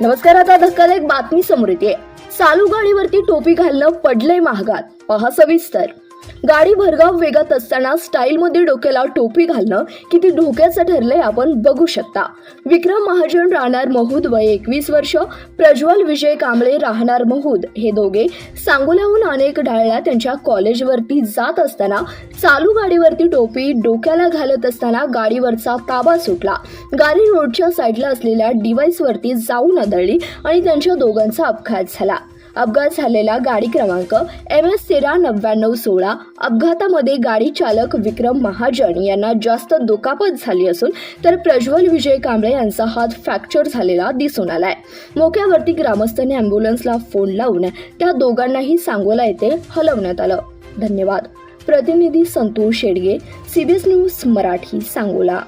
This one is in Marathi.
नमस्कार आता धक्कादायक बातमी समोर येते. चालू गाडीवरती टोपी घालणं पडलंय महागात. पहा सविस्तर. गाडी भरगाव वेगात असताना स्टाईलमध्ये डोक्याला टोपी घालणं किती धोक्याचं ठरलंय आपण बघू शकता. विक्रम महाजन राहणार महूद वय एकवीस वर्ष प्रज्वल विजय कांबळे राहणार महूद. हे दोघे सांगोल्याहून अनेक डाळ्या त्यांच्या कॉलेजवरती जात असताना चालू गाडीवरती टोपी डोक्याला घालत असताना गाडीवरचा ताबा सुटला. गाडी रोडच्या साईडला असलेल्या डिव्हाइसवरती जाऊन आदळली आणि त्यांच्या दोघांचा अपघात झाला. अपघात झालेला गाडी क्रमांक एम एस तेरा नव्याण्णव सोळा. अपघातामध्ये गाडी चालक विक्रम महाजन यांना जास्त दुखापत झाली असून तर प्रज्वल विजय कांबळे यांचा हात फ्रॅक्चर झालेला दिसून आलाय. मोक्यावरती ग्रामस्थांनी अँब्युलन्सला फोन लावून त्या दोघांनाही सांगोला येथे हलवण्यात आलं. धन्यवाद. प्रतिनिधी संतोष शेडगे सीबीएस न्यूज मराठी सांगोला.